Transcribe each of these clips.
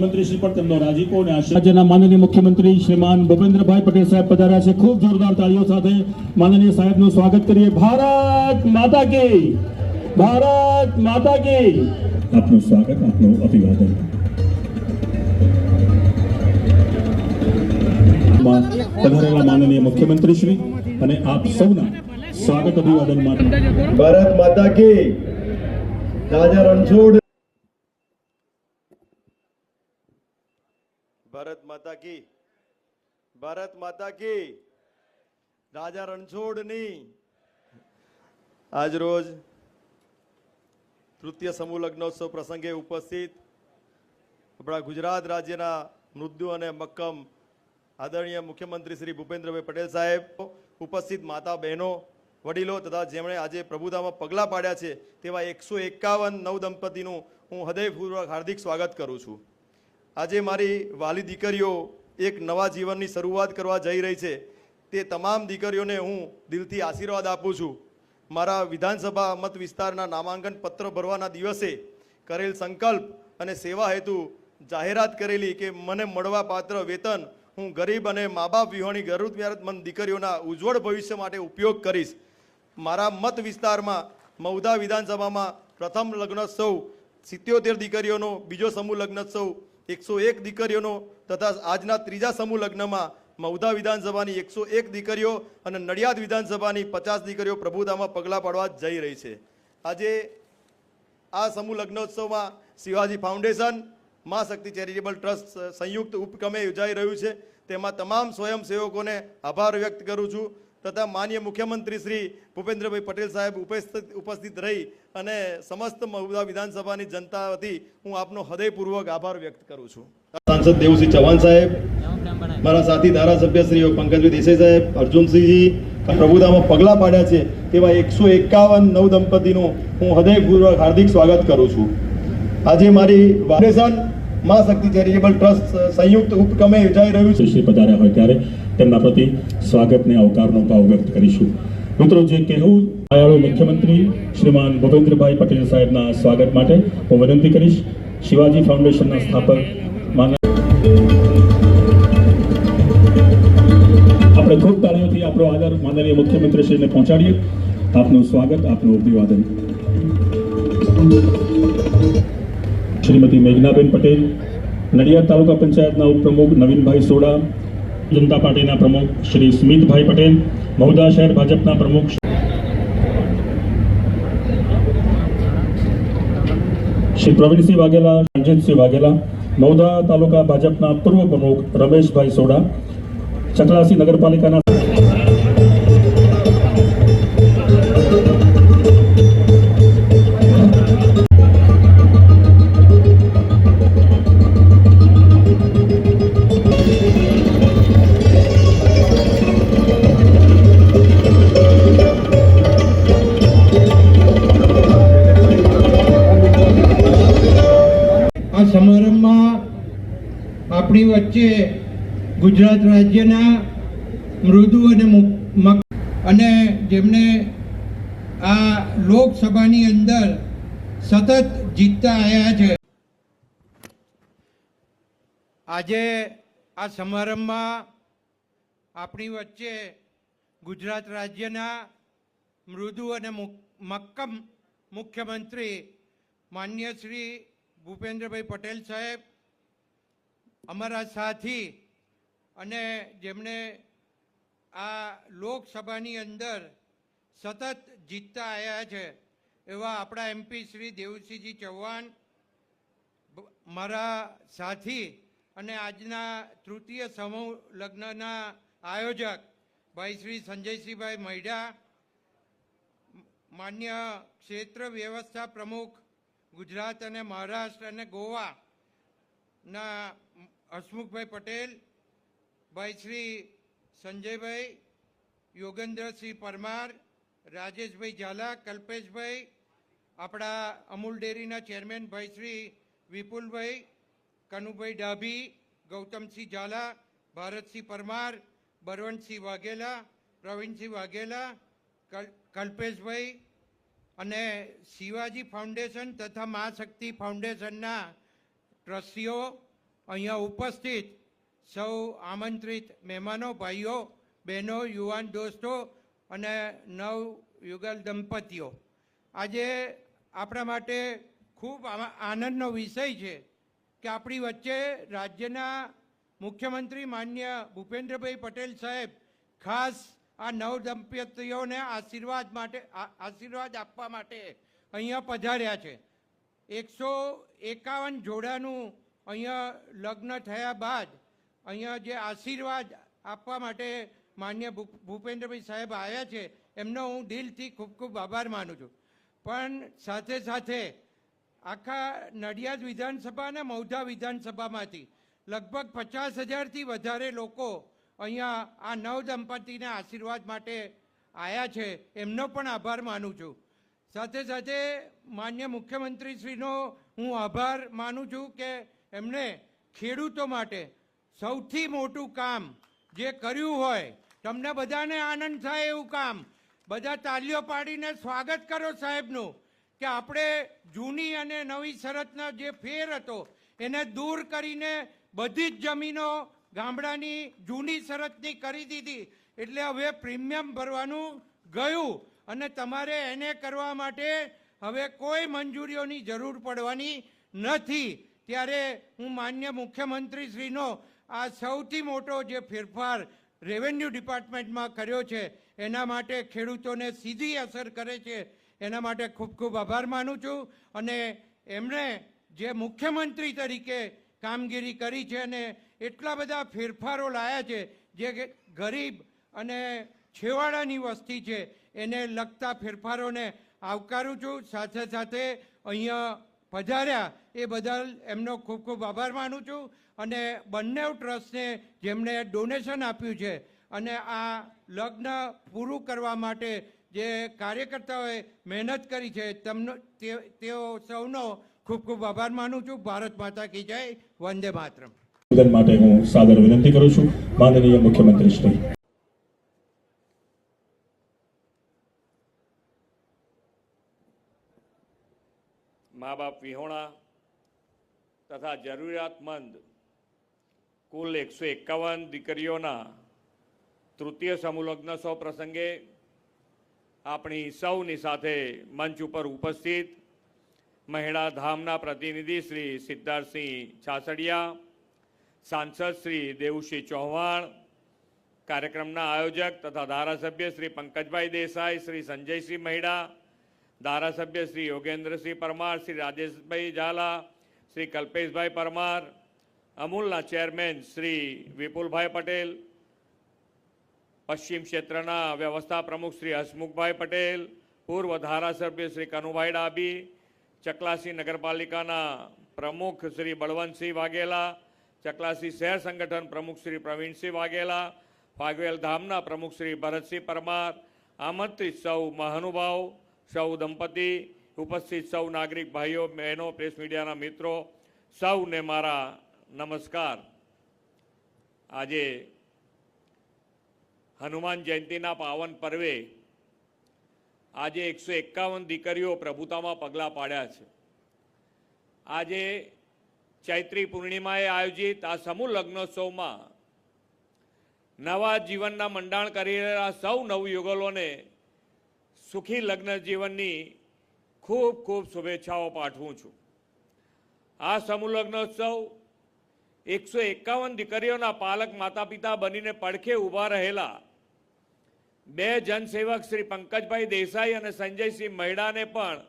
મુખ્યમંત્રી શ્રી પણ તેમનો રાજીપો અને રાજ્યના માનનીય મુખ્યમંત્રી શ્રીમાન ભૂપેન્દ્રભાઈ પટેલ સાહેબ પધાર્યા છે. ખૂબ જોરદાર તાળીઓ સાથે માનનીય સાહેબનું સ્વાગત કરીએ. ભારત માતા કી! ભારત માતા કી! આપનું સ્વાગત આપનું અભિવાદન. પધારેલા માનનીય મુખ્યમંત્રી શ્રી અને આપ સૌના સ્વાગત અભિવાદન માટે. ભારત માતા કી! રાજા રણછોડ ભારત માતા કી. ભારત માતા કી. રાજા રણછોડની આજ રોજ તૃતીય સમૂહ લગ્નોત્સવ પ્રસંગે ઉપસ્થિત આપણા ગુજરાત રાજ્યના મૃદુ અને મક્કમ આદરણીય મુખ્યમંત્રી શ્રી ભૂપેન્દ્રભાઈ પટેલ સાહેબ, ઉપસ્થિત માતા બહેનો, વડીલો તથા જેમણે આજે પ્રભુતામાં પગલાં પાડ્યા છે તેવા એકસો એકાવન નવ દંપતીનું હું હૃદયપૂર્વક હાર્દિક સ્વાગત કરું છું. આજે મારી વાલી દીકરીઓ એક નવા જીવનની શરૂઆત કરવા જઈ રહી છે. તે તમામ દીકરીઓને હું દિલથી આશીર્વાદ આપું છું. મારા વિધાનસભા મત વિસ્તારના નામાંકન પત્ર ભરવાના દિવસે કરેલ સંકલ્પ અને સેવા હેતુ જાહેરાત કરેલી કે મને મળવા પાત્ર વેતન હું ગરીબ અને મા બાપ વિહોણી જરૂરિયાતમંદ દીકરીઓના ઉજ્જવળ ભવિષ્ય માટે ઉપયોગ કરીશ. મારા મત વિસ્તારમાં મૌદા વિધાનસભામાં પ્રથમ લગ્નોત્સવ સિત્યોતેર દીકરીઓનો બીજો સમૂહ લગ્નોત્સવ એકસો એક દીકરીઓનો તથા આજના ત્રીજા સમૂહ લગ્નમાં મૌદા વિધાનસભાની એકસો એક દીકરીઓ અને નડિયાદ વિધાનસભાની પચાસ દીકરીઓ પ્રભુતામાં પગલાં પાડવા જઈ રહી છે. આજે આ સમૂહ લગ્નોત્સવમાં શિવાજી ફાઉન્ડેશન, મા શક્તિ ચેરિટેબલ ટ્રસ્ટ સંયુક્ત ઉપક્રમે યોજાઈ રહ્યું છે. તેમાં તમામ સ્વયંસેવકોને આભાર વ્યક્ત કરું છું. તથા માન્ય મુખ્યમંત્રી શ્રી ભૂપેન્દ્રભાઈ પટેલ સાહેબ ઉપસ્થિત ઉપસ્થિત રહી અને સમસ્ત મહુદા વિધાનસભાની જનતા વતી હું આપનો હૃદયપૂર્વક આભાર વ્યક્ત કરું છું. સાંસદ દેવસિંહ ચૌહાણ સાહેબ મારા સાથી ધારાસભ્યશ્રીઓ પંકજભાઈ દેસાઈ સાહેબ અર્જુનસિંહજી પ્રભુતામાં પગલાં પાડ્યા છે તેવા એકસો એકાવન નવ દંપતીનું હું હૃદયપૂર્વક હાર્દિક સ્વાગત કરું છું. આજે મારી ફાઉન્ડેશન મા શક્તિ ચેરિટેબલ ટ્રસ્ટ સંયુક્ત ઉપક્રમે યોજાઈ રહ્યું છે. શ્રી પધાર્યા હોય ત્યારે તેમના પ્રતિ સ્વાગતને આવકારનો ભાવ વ્યક્ત કરીશું. મિત્રો, જે કહેવું દયાળુ મુખ્યમંત્રી શ્રીમાન ભૂપેન્દ્રભાઈ પટેલ સાહેબના સ્વાગત માટે હું વિનંતી કરીશ. શિવાજી ફાઉન્ડેશનના સ્થાપક આપણે ખૂબ તાળીઓથી આપણો આદર માનનીય મુખ્યમંત્રી શ્રીને પહોંચાડીએ. આપનું સ્વાગત, આપનું અભિવાદન. શ્રીમતી મેઘનાબેન પટેલ, નડિયાદ તાલુકા પંચાયતના ઉપપ્રમુખ નવીનભાઈ સોડા જનતા પાર્ટીના પ્રમુખ શ્રી સ્મિતભાઈ પટેલ, મહુદા શહેર ભાજપના પ્રમુખ શ્રી પ્રવીણસિંહ વાઘેલા, રણજીતસિંહ વાઘેલા, મહુદા તાલુકા ભાજપના પૂર્વ પ્રમુખ રમેશભાઈ સોડા ચકલાસી નગરપાલિકાના ગુજરાત રાજ્યના મૃદુ અને અને જેમને આ લોકસભાની અંદર સતત જીતતા આવ્યા છે. આજે આ સમારંભમાં આપણી વચ્ચે ગુજરાત રાજ્યના મૃદુ અને મક્કમ મુખ્યમંત્રી માન્ય શ્રી ભૂપેન્દ્રભાઈ પટેલ સાહેબ, અમારા સાથી અને જેમણે આ લોકસભાની અંદર સતત જીતતા આવ્યા છે, એવા આપણા એમપી શ્રી દેવસિંહજી ચૌહાણ મારા સાથી અને આજના તૃતીય સમૂહ લગ્નના આયોજક ભાઈ શ્રી સંજયસિંહભાઈ મૈડા, માન્ય ક્ષેત્ર વ્યવસ્થા પ્રમુખ ગુજરાત અને મહારાષ્ટ્ર અને ગોવાના હસમુખભાઈ પટેલ ભાઈ શ્રી સંજયભાઈ, યોગેન્દ્રસિંહ પરમાર, રાજેશભાઈ ઝાલા, કલ્પેશભાઈ, આપણા અમૂલ ડેરીના ચેરમેન ભાઈ શ્રી વિપુલભાઈ, કનુભાઈ ડાભી, ગૌતમસિંહ ઝાલા, ભારતસિંહ પરમાર, બરવંતસિંહ વાઘેલા, પ્રવીણસિંહ વાઘેલા, કલ- કલ્પેશભાઈ અને શિવાજી ફાઉન્ડેશન તથા મા શક્તિ ફાઉન્ડેશનના ટ્રસ્ટીઓ અહીંયા ઉપસ્થિત સૌ આમંત્રિત મહેમાનો, ભાઈઓ, બહેનો, યુવાન દોસ્તો અને નવ યુગલ દંપતીઓ. આજે આપણા માટે ખૂબ આનંદનો વિષય છે કે આપણી વચ્ચે રાજ્યના મુખ્યમંત્રી માન્ય ભૂપેન્દ્રભાઈ પટેલ સાહેબ ખાસ આ નવ દંપતીઓને આશીર્વાદ માટે આશીર્વાદ આપવા માટે અહીંયા પધાર્યા છે. એકસો એકાવન જોડાનું અહીંયા લગ્ન થયા બાદ અહીંયા જે આશીર્વાદ આપવા માટે માન્ય ભૂપેન્દ્રભાઈ સાહેબ આવ્યા છે, એમનો હું દિલથી ખૂબ ખૂબ આભાર માનું છું. પણ સાથે સાથે આખા નડિયાદ વિધાનસભા અને મૌધા વિધાનસભામાંથી લગભગ પચાસ હજારથી વધારે લોકો અહીંયા આ નવ દંપતીને આશીર્વાદ માટે આવ્યા છે, એમનો પણ આભાર માનું છું. સાથે સાથે માન્ય મુખ્યમંત્રીશ્રીનો હું આભાર માનું છું કે એમણે ખેડૂતો માટે સૌથી મોટું કામ જે કર્યું હોય, તમને બધાને આનંદ થાય એવું કામ. બધા તાલીઓ પાડીને સ્વાગત કરો સાહેબનું, કે આપણે જૂની અને નવી શરતનો જે ફેર હતો, એને દૂર કરીને બધી જ જમીનો ગામડાની જૂની શરતની કરી દીધી. એટલે હવે પ્રીમિયમ ભરવાનું ગયું અને તમારે એને કરવા માટે હવે કોઈ મંજૂરીઓની જરૂર પડવાની નથી. ત્યારે હું માન્ય મુખ્યમંત્રીશ્રીનો આ સૌથી મોટો જે ફેરફાર રેવન્યુ ડિપાર્ટમેન્ટમાં કર્યો છે, એના માટે ખેડૂતોને સીધી અસર કરે છે, એના માટે ખૂબ ખૂબ આભાર માનું છું. અને એમણે જે મુખ્યમંત્રી તરીકે કામગીરી કરી છે અને એટલા બધા ફેરફારો લાયા છે, જે ગરીબ અને છેવાડાની વસ્તી છે, એને લગતા ફેરફારોને આવકારું છું. સાથે સાથે અહીંયા પધાર્યા એ બદલ એમનો ખૂબ ખૂબ આભાર માનું છું. અને બંને ટ્રસ્ટને જેમણે ડોનેશન આપ્યું છે અને આ લગ્ન પૂરું કરવા માટે જે કાર્યકર્તાઓએ મહેનત કરી છે તેમનો તેઓ સૌનો ખૂબ ખૂબ આભાર માનું છું. ભારત માતા કી જય. વંદે માતરમ. નિવેદન માટે હું સાદર વિનંતી કરું છું. માનનીય મુખ્યમંત્રી શ્રી. મા બાપ વિહોણા તથા જરૂરિયાતમંદ કુલ એકસો એકાવન દીકરીઓના તૃતીય સમૂહલગ્ન સૌ પ્રસંગે આપણી સૌની સાથે મંચ ઉપર ઉપસ્થિત મહિળા ધામના પ્રતિનિધિ શ્રી સિદ્ધાર્થસિંહ છાસડિયા, સાંસદ શ્રી દેવુસિંહ ચૌહાણ, કાર્યક્રમના આયોજક તથા ધારાસભ્ય શ્રી પંકજભાઈ દેસાઈ, શ્રી સંજયસિંહ મહિડા ધારાસભ્ય શ્રી યોગેન્દ્રસિંહ પરમાર, શ્રી રાજેશભાઈ ઝાલા, શ્રી કલ્પેશભાઈ પરમાર અમૂલના ચેરમેન શ્રી વિપુલભાઈ પટેલ, પશ્ચિમ ક્ષેત્રના વ્યવસ્થા પ્રમુખ શ્રી હસમુખભાઈ પટેલ, પૂર્વ ધારાસભ્ય શ્રી કનુભાઈ ડાબી ચકલાસી નગરપાલિકાના પ્રમુખ શ્રી બળવંતસિંહ વાઘેલા, ચકલાસી શહેર સંગઠન પ્રમુખ શ્રી પ્રવીણસિંહ વાઘેલા ફાગવેલ ધામના પ્રમુખ શ્રી ભરતસિંહ પરમાર, આમંત્રિત સૌ મહાનુભાવ, સૌ દંપતી, ઉપસ્થિત સૌ નાગરિક ભાઈઓ, બહેનો, પ્રેસ મીડિયાના મિત્રો, સૌને મારા નમસ્કાર. આજે હનુમાન જયંતિના પાવન પર્વે આજે એકસો એકાવન દીકરીઓ પ્રભુતામાં પગલાં પાડ્યા છે. આજે ચૈત્રી પૂર્ણિમાએ આયોજિત આ સમૂહ લગ્નોત્સવમાં નવા જીવનના મંડાણ કરી રહેલા સૌ નવયુગલોને સુખી લગ્ન જીવનની ખૂબ ખૂબ શુભેચ્છાઓ પાઠવું છું. આ સમૂહ લગ્નોત્સવ એકસો એકાવન દીકરીઓના પાલક માતા પિતા બનીને પડખે ઊભા રહેલા. બે જનસેવક શ્રી પંકજભાઈ દેસાઈ અને સંજયસિંહ મહેડાને પણ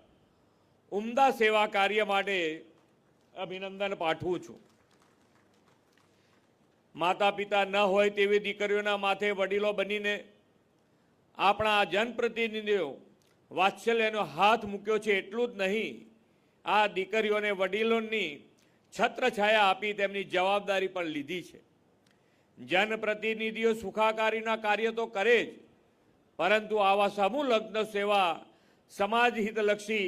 ઉમદા સેવા કાર્ય માટે અભિનંદન પાઠવું છું. માતા પિતા ન હોય તેવી દીકરીઓના માથે વડીલો બનીને આપણા આ જનપ્રતિનિધિઓ વાત્સલ્યનો હાથ મૂક્યો છે એટલું જ નહીં. આ દીકરીઓને વડીલોની છત્રછાયા આપી તેમની જવાબદારી પણ લીધી છે. જનપ્રતિનિધિઓ સુખાકારીના કાર્ય તો કરે જ, પરંતુ આવા સમૂહ લગ્ન સેવા સમાજ હિતલક્ષી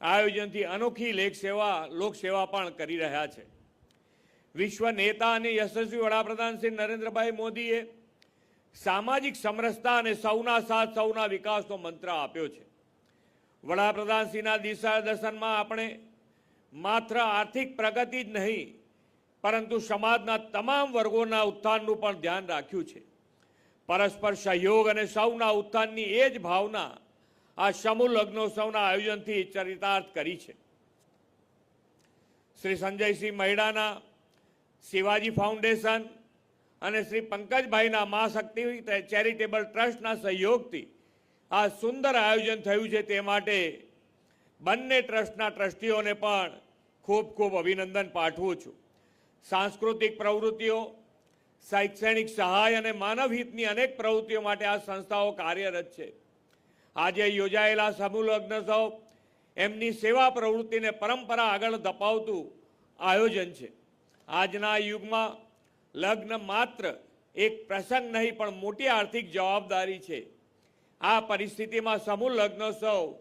આયોજનથી અનોખી લેખ સેવા લોકસેવા પણ કરી રહ્યા છે. વિશ્વ નેતા અને યશસ્વી વડાપ્રધાન શ્રી નરેન્દ્રભાઈ મોદીએ સામાજિક સમરસતા અને સૌના સાથ, સૌના વિકાસનો મંત્ર આપ્યો છે. વડાપ્રધાનશ્રીના દિશા દર્શનમાં આપણે માત્ર આર્થિક પ્રગતિ જ નહીં, પરંતુ સમાજના તમામ વર્ગોના ઉત્થાનનું પણ ધ્યાન રાખ્યું છે. પરસ્પર સહયોગ અને સૌના ઉત્થાનની એ જ ભાવના આ સમૂહ લગ્નોત્સવના આયોજનથી ચરિતાર્થ કરી છે. શ્રી સંજયસિંહ મહેડાના શિવાજી ફાઉન્ડેશન અને શ્રી પંકજભાઈના મા શક્તિ ચેરિટેબલ ટ્રસ્ટના સહયોગથી આ સુંદર આયોજન થયું છે તે માટે બંને ટ્રસ્ટના ટ્રસ્ટીઓને પણ ખૂબ ખૂબ અભિનંદન પાઠવું છું. સાંસ્કૃતિક પ્રવૃત્તિઓ, શૈક્ષણિક સહાય અને માનવહિતની અનેક પ્રવૃત્તિઓ માટે આ સંસ્થાઓ કાર્યરત છે. આજે યોજાયેલા સમૂહ લગ્નોત્સવ એમની સેવા પ્રવૃત્તિને પરંપરા આગળ ધપાવતું આયોજન છે. આજના યુગમાં લગ્ન માત્ર એક પ્રસંગ નહીં, પણ મોટી આર્થિક જવાબદારી છે. આ પરિસ્થિતિમાં સમૂહ લગ્નોત્સવ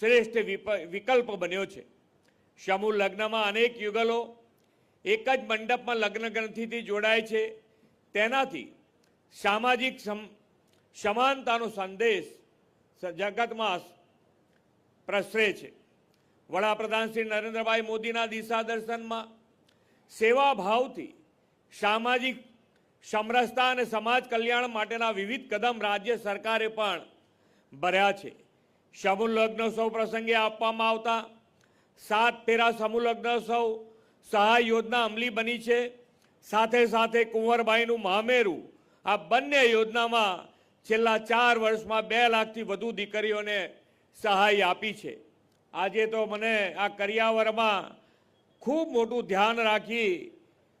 શ્રેષ્ઠ વિકલ્પ બન્યો છે. સમૂહ લગ્નમાં અનેક યુગલો એક જ મંડપમાં લગ્ન ગ્રંથિથી જોડાય છે. તેનાથી સામાજિક સમ- સમાનતાનો સંદેશ જગતમાં પ્રસરે છે. વડાપ્રધાન શ્રી નરેન્દ્રભાઈ મોદીના દિશા દર્શનમાં સેવા ભાવથી સામાજિક સમરસતા અને સમાજ કલ્યાણ માટેના વિવિધ કદમ રાજ્ય સરકારે પણ ભર્યા છે. સમૂહ લગ્નોત્સવ પ્રસંગે આપવામાં આવતા સાત ફેરા સમૂહ સૌ સહાય યોજના અમલી બની છે. સાથે સાથે કુંવરબાઈનું મામેરું, આ બંને યોજનામાં છેલ્લા ચાર વર્ષમાં બે લાખથી વધુ દીકરીઓને સહાય આપી છે. આજે તો મને આ કરિયાવરમાં ખૂબ મોટું ધ્યાન રાખી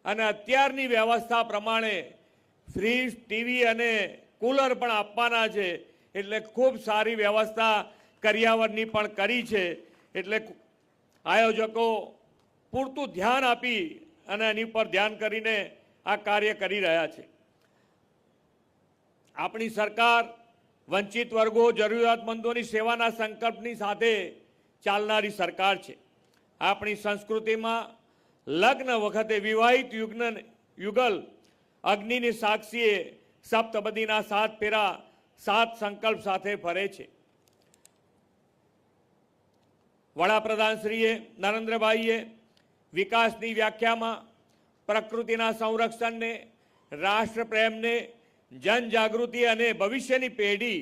અને અત્યારની વ્યવસ્થા પ્રમાણે ફ્રીજ, ટીવી અને કુલર પણ આપવાના છે. એટલે ખૂબ સારી વ્યવસ્થા કરિયાવરની પણ કરી છે. એટલે આયોજકો પૂરતું ધ્યાન આપી અને એની પર ધ્યાન કરીને આ કાર્ય કરી રહ્યા છે. આપણી સરકાર વંચિત વર્ગો, જરૂરિયાતમંદોની સેવાના સંકલ્પની સાથે ચાલનારી સરકાર છે. આપણી સંસ્કૃતિમાં લગ્ન વખતે વિવાહિત યુગ્ન યુગલ અગ્નિની સાક્ષીએ સપ્તપદીના સાત ફેરા સાત સંકલ્પ સાથે ફરે છે. વડાપ્રધાનશ્રીએ, નરેન્દ્રભાઈએ વિકાસની વ્યાખ્યામાં પ્રકૃતિના સંરક્ષણને, રાષ્ટ્રપ્રેમને, જનજાગૃતિ અને ભવિષ્યની પેઢી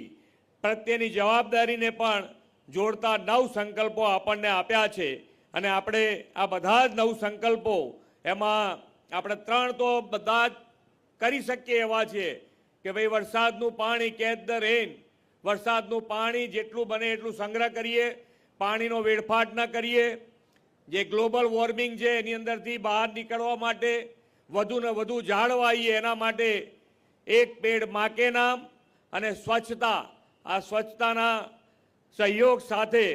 પ્રત્યેની જવાબદારીને પણ જોડતા નવ સંકલ્પો આપણને આપ્યા છે. અને આપણે આ બધા જ નવ સંકલ્પો એમાં આપણે ત્રણ તો બધા જ કરી શકીએ એવા છે કે ભાઈ વરસાદનું પાણી કેચ ધ રેન, વરસાદનું પાણી જેટલું બને એટલું સંગ્રહ કરીએ પાણીનો વેડફાટ ન કરીએ. જે ગ્લોબલ વોર્મિંગ છે, એની અંદરથી બહાર નીકળવા માટે વધુ ને વધુ જાળવાઈએ, એના માટે એક પેડ માકે નામ અને સ્વચ્છતા, આ સ્વચ્છતાના સહયોગ સાથે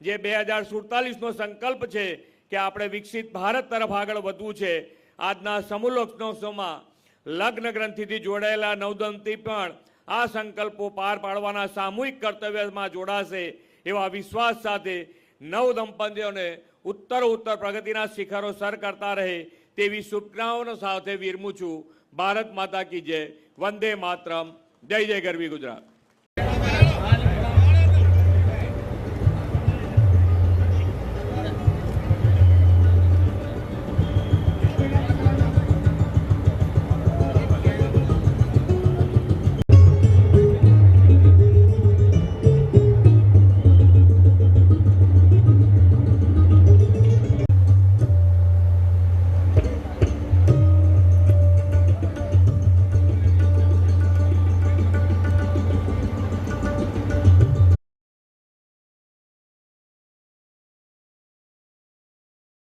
જે બે હજાર સુડતાલીસનો સંકલ્પ છે કે આપણે વિકસિત ભારત તરફ આગળ વધવું છે. આજના સમૂહલોકનોત્સવમાં લગ્ન ગ્રંથિથી જોડાયેલા નવદંતી પણ આ સંકલ્પો પાર પાડવાના સામૂહિક કર્તવ્યમાં જોડાશે. એવા વિશ્વાસ સાથે નવ દંપતીઓને ઉત્તર ઉત્તર પ્રગતિના શિખરો સર કરતા રહે તેવી શુભકામનાઓ સાથે વિરમું છું. ભારત માતા કી જય. વંદે માતરમ. જય જય ગરવી ગુજરાત.